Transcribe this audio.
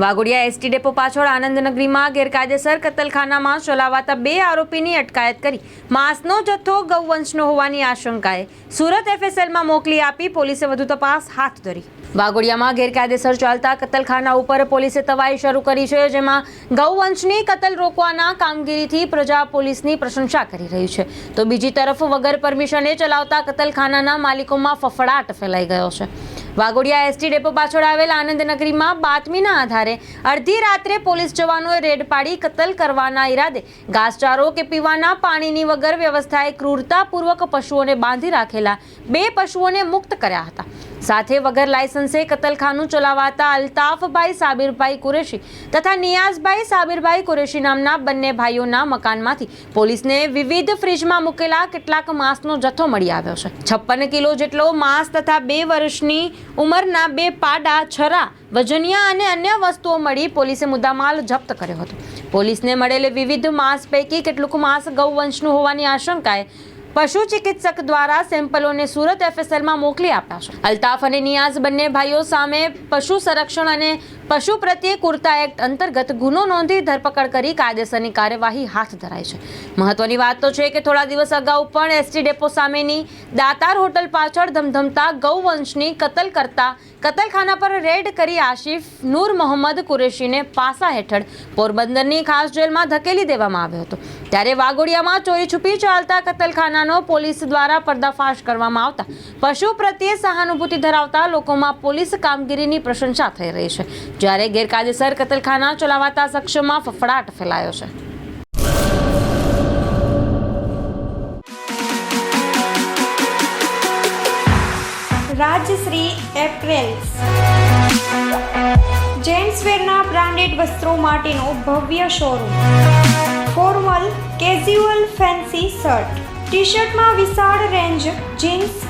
Waghodia ST depot પાછળ આનંદનગરીમાં ગેરકાયદેસર કતલખાનામાં ચલાવાતા બે આરોપીની અટકાયત કરી. માંસનો જથ્થો ગૌવંશનો હોવાની આશંકાએ સુરત એફએસએલમાં મોકલી આપી પોલીસે વધુ તપાસ હાથ ધરી. વાઘોડિયામાં ગેરકાયદેસર ચાલતા કતલખાના ઉપર પોલીસે તવાઈ શરૂ કરી છે, જેમાં ગૌવંશની કતલ રોકવાના કામગીરીથી પ્રજા પોલીસની પ્રશંસા કરી રહી છે. તો બીજી તરફ વગર પરમિશને ચલાવતા કતલખાનાના માલિકોમાં ફફડાટ ફેલાઈ ગયો છે. વાઘોડિયા એસટી ડેપો પાછળ આવેલ આનંદનગરીમાં બાતમીના આધારે અડધી રાત્રે પોલીસ જવાનોએ રેડ પાડી કતલ કરવાના ઈરાદે. ઘાસચારો કે પીવાના પાણીની વગર વ્યવસ્થાએ ક્રૂરતાપૂર્વક પશુઓને બાંધી રાખેલા બે પશુઓને મુક્ત કર્યા હતા. સાથે વગર લાયસન્સે કતલખાનું ચલાવાતા અલ્તાફભાઈ સાબિરભાઈ કુરેશી તથા નિયાઝભાઈ સાબિરભાઈ કુરેશી નામના બંને ભાઈઓના મકાનમાંથી પોલીસને વિવિધ ફ્રીજમાં મૂકેલા કેટલાક માંસનો જથ્થો મળી આવ્યો છે. છપ્પન કિલો જેટલો માંસ તથા બે વર્ષની ઉંમરના બે પાડા, છરા, વજનિયા અને અન્ય વસ્તુઓ મળી પોલીસે મુદ્દામાલ જપ્ત કર્યો હતો. પોલીસને મળેલ વિવિધ માંસ પૈકી કેટલુંક માંસ ગૌવંશનું હોવાની આશંકાએ પશુ ચિકિત્સક દ્વારા સેમ્પલોને સુરત એફએસએલમાં મોકલી આપ્યા છે. અલ્તાફ અને નિયાઝ બંને ભાઈઓ સામે પશુ સંરક્ષણ અને પશુ પ્રત્યે કુર્તા એક્ટ અંતર્ગત ગુનો નોંધી ધરપકડ કરી કાયદેસરની કાર્યવાહી હાથ ધરાઈ છે. મહત્વની વાત તો છે કે થોડા દિવસ અગાઉ પણ એસટી ડેપો સામેની દાતાર હોટલ પાછળ ધમધમતા ગૌવંશની કતલ કરતા કતલખાના પર રેડ કરી આશિફ નૂર મોહમ્મદ કુરેશીને પાસા હેઠળ પોરબંદરની ખાસ જેલમાં ધકેલી દેવામાં આવ્યો હતો. ત્યારે વાઘોડિયામાં ચોરી છુપી ચાલતા કતલખાનાનો પોલીસ દ્વારા પર્દાફાશ કરવામાં આવતા. પશુ પ્રત્યે સહાનુભૂતિ ધરાવતા લોકોમાં પોલીસ કામગીરીની પ્રશંસા થઈ રહી છે. જ્યારે ગેરકાયદેસર કતલખાના ચલાવાતા શખ્સોમાં ફફડાટ ફેલાયો છે. રાજશ્રી એપ્રેલ્સ. જેન્ટ્સવેરના બ્રાન્ડેડ વસ્ત્રો માટેનો ભવ્ય showroom. Formal casual fancy shirt. T શર્ટમાં વિશાળ રેન્જ જીન્સ